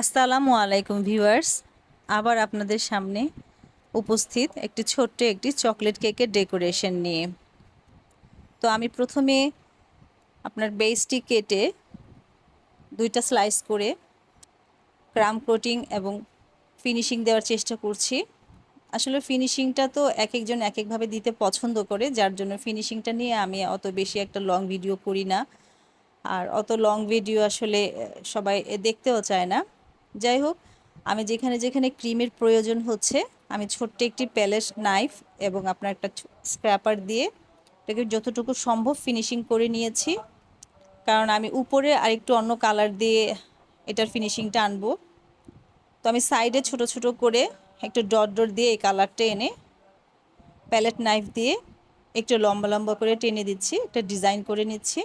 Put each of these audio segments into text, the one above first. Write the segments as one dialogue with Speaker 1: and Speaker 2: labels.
Speaker 1: আসসালামু আলাইকুম ভিউয়ার্স। আবার আপনাদের সামনে উপস্থিত একটি ছোট্ট একটি চকলেট কেকের ডেকোরেশন নিয়ে। তো আমি প্রথমে আপনার বেসটি কেটে দুইটা স্লাইস করে ক্রাম কোটিং এবং ফিনিশিং দেওয়ার চেষ্টা করছি। আসলে ফিনিশিংটা তো এক একজন এক একভাবে দিতে পছন্দ করে, যার জন্য ফিনিশিংটা নিয়ে আমি অত বেশি একটা লং ভিডিও করি না। আর অত লং ভিডিও আসলে সবাই দেখতেও চায় না। যাই হোক, আমি যেখানে যেখানে ক্রিমের প্রয়োজন হচ্ছে, আমি ছোট্ট একটি প্যালেস নাইফ এবং আপনার একটা স্ক্র্যাপার দিয়ে এটাকে যতটুকু সম্ভব ফিনিশিং করে নিয়েছি। কারণ আমি উপরে আরেকটু অন্য কালার দিয়ে এটার ফিনিশিংটা আনব। তো আমি সাইডে ছোট ছোট করে একটু ডট ডট দিয়ে এই কালারটা এনে প্যালেট নাইফ দিয়ে একটু লম্বা লম্বা করে টেনে দিচ্ছি, একটা ডিজাইন করে নিচ্ছি।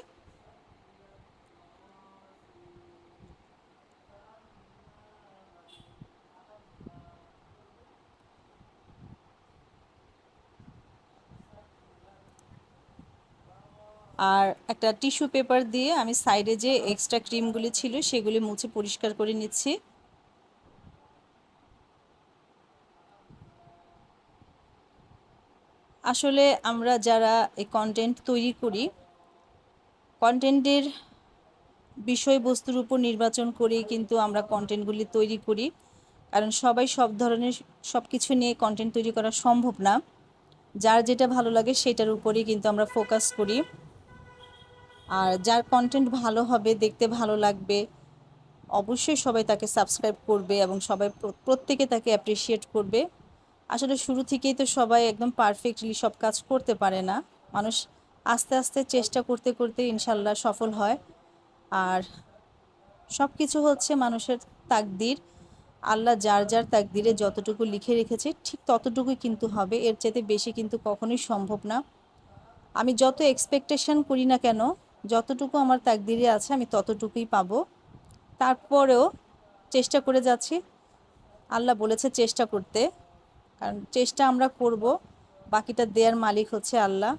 Speaker 1: আর একটা টিস্যু পেপার দিয়ে আমি সাইডে যে এক্সট্রা ক্রিমগুলি ছিল, সেগুলি মুছে পরিষ্কার করে নিচ্ছি। আসলে আমরা যারা এই কন্টেন্ট তৈরি করি কন্টেন্টের বিষয়বস্তুর উপর নির্বাচন করেই কিন্তু আমরা কন্টেন্টগুলি তৈরি করি। কারণ সবাই সব ধরনের সব কিছু নিয়ে কন্টেন্ট তৈরি করা সম্ভব না। যার যেটা ভালো লাগে সেটার উপরেই কিন্তু আমরা ফোকাস করি। আর যার কন্টেন্ট ভালো হবে, দেখতে ভালো লাগবে, অবশ্যই সবাই তাকে সাবস্ক্রাইব করবে এবং সবাই প্রত্যেকে তাকে অ্যাপ্রিসিয়েট করবে। আসলে শুরু থেকেই তো সবাই একদম পারফেক্টলি সব কাজ করতে পারে না। মানুষ আস্তে আস্তে চেষ্টা করতে করতে ইনশাল্লাহ সফল হয়। আর সব কিছু হচ্ছে মানুষের তাকদির। আল্লাহ যার যার তাকদিরে যতটুকু লিখে রেখেছে, ঠিক ততটুকুই কিন্তু হবে। এর চাইতে বেশি কিন্তু কখনোই সম্ভব না। আমি যত এক্সপেকটেশন করি না কেন যতটুকু আমার তাকদিরে আছে, আমি ততটুকুই পাবো। তারপরেও চেষ্টা করে যাচ্ছি। আল্লাহ বলেছে চেষ্টা করতে, কারণ চেষ্টা আমরা করব, বাকিটা দেয়ার মালিক হচ্ছে আল্লাহ।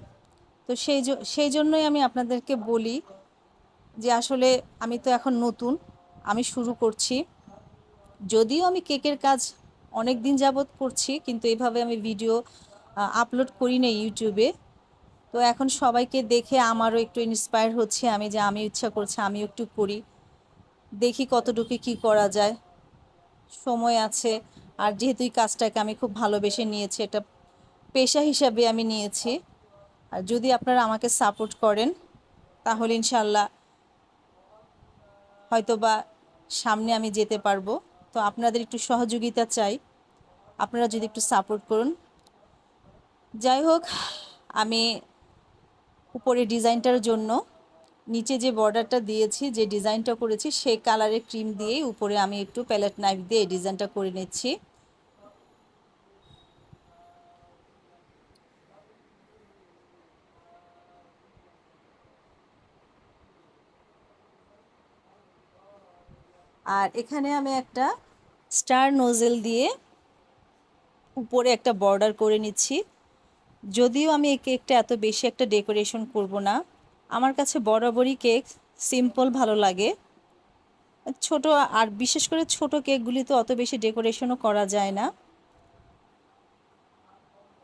Speaker 1: তো সেই সেই জন্যই আমি আপনাদেরকে বলি যে আসলে আমি তো এখন নতুন, আমি শুরু করছি। যদিও আমি কেকের কাজ অনেক দিন যাবৎ করছি, কিন্তু এইভাবে আমি ভিডিও আপলোড করি না ইউটিউবে। তো এখন সবাইকে দেখে আমারও একটু ইন্সপায়ার হচ্ছে আমি যে আমি ইচ্ছা করছে আমিও একটু করি। দেখি কতটুকু কি করা যায়। সময় আছে, আর যেহেতু এই কাজটাকে আমি খুব ভালোবেসে নিয়েছি, এটা পেশা হিসাবে আমি নিয়েছি। আর যদি আপনারা আমাকে সাপোর্ট করেন, তাহলে ইনশাল্লাহ হয়তো বা সামনে আমি যেতে পারব। তো আপনাদের একটু সহযোগিতা চাই। আপনারা যদি একটু সাপোর্ট করুন। যাই হোক, আমি উপরে ডিজাইনটার জন্য নিচে যে বর্ডারটা দিয়েছি, যে ডিজাইনটা করেছি সেই কালারের ক্রিম দিয়েই উপরে আমি একটু প্যালেট নাইফ দিয়ে এই ডিজাইনটা করে নিচ্ছি। আর এখানে আমি একটা স্টার নোজেল দিয়ে উপরে একটা বর্ডার করে নিচ্ছি। যদিও আমি এই কেকটা এত বেশি একটা ডেকোরেশন করব না, আমার কাছে বরাবরই কেক সিম্পল ভালো লাগে। ছোট আর বিশেষ করে ছোট কেকগুলি তো অত বেশি ডেকোরেশনও করা যায় না।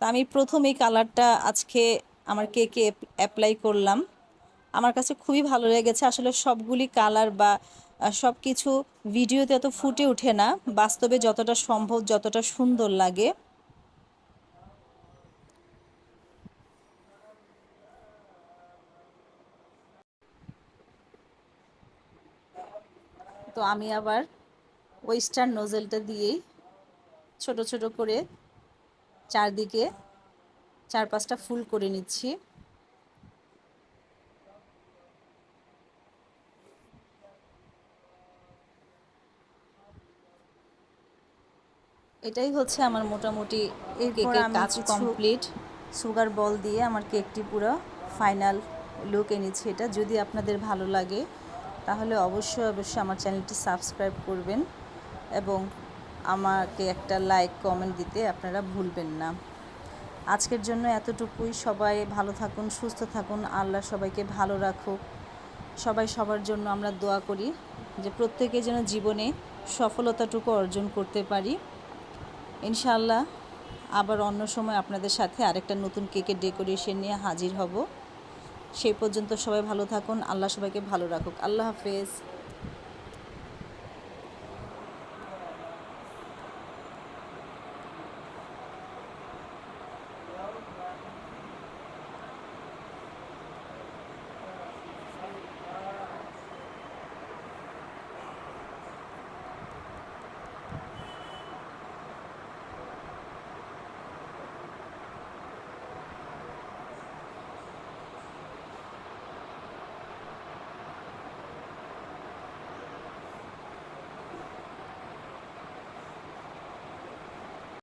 Speaker 1: তা আমি প্রথম এই কালারটা আজকে আমার কেকে অ্যাপ্লাই করলাম। আমার কাছে খুবই ভালো লেগেছে। আসলে সবগুলি কালার বা সব কিছু ভিডিওতে এত ফুটে ওঠে না। বাস্তবে যতটা সম্ভব, যতটা সুন্দর লাগে। তো আমি আবার ওয়েস্টার্ন নোজেলটা দিয়েই ছোট ছোট করে চারদিকে চার পাঁচটা ফুল করে নিচ্ছি। এটাই হচ্ছে আমার মোটামুটি এই কেকের কাজ কমপ্লিট। সুগার বল দিয়ে আমার কেকটি পুরো ফাইনাল লুক এনেছি এটা। যদি আপনাদের ভালো লাগে তাহলে অবশ্যই অবশ্যই আমার চ্যানেলটি সাবস্ক্রাইব করবেন এবং আমাকে একটা লাইক, কমেন্ট দিতে আপনারা ভুলবেন না। আজকের জন্য এতটুকুই। সবাই ভালো থাকুন, সুস্থ থাকুন। আল্লাহ সবাইকে ভালো রাখুক। সবাই সবার জন্য আমরা দোয়া করি যে প্রত্যেকে যেন জীবনে সফলতাটুকু অর্জন করতে পারি। ইনশাআল্লাহ আবার অন্য সময় আপনাদের সাথে আরেকটা নতুন কেকের ডেকোরেশন নিয়ে হাজির হব। সেই পর্যন্ত সবাই ভালো থাকুন। আল্লাহ সবাইকে ভালো রাখুক। আল্লাহ হাফেজ।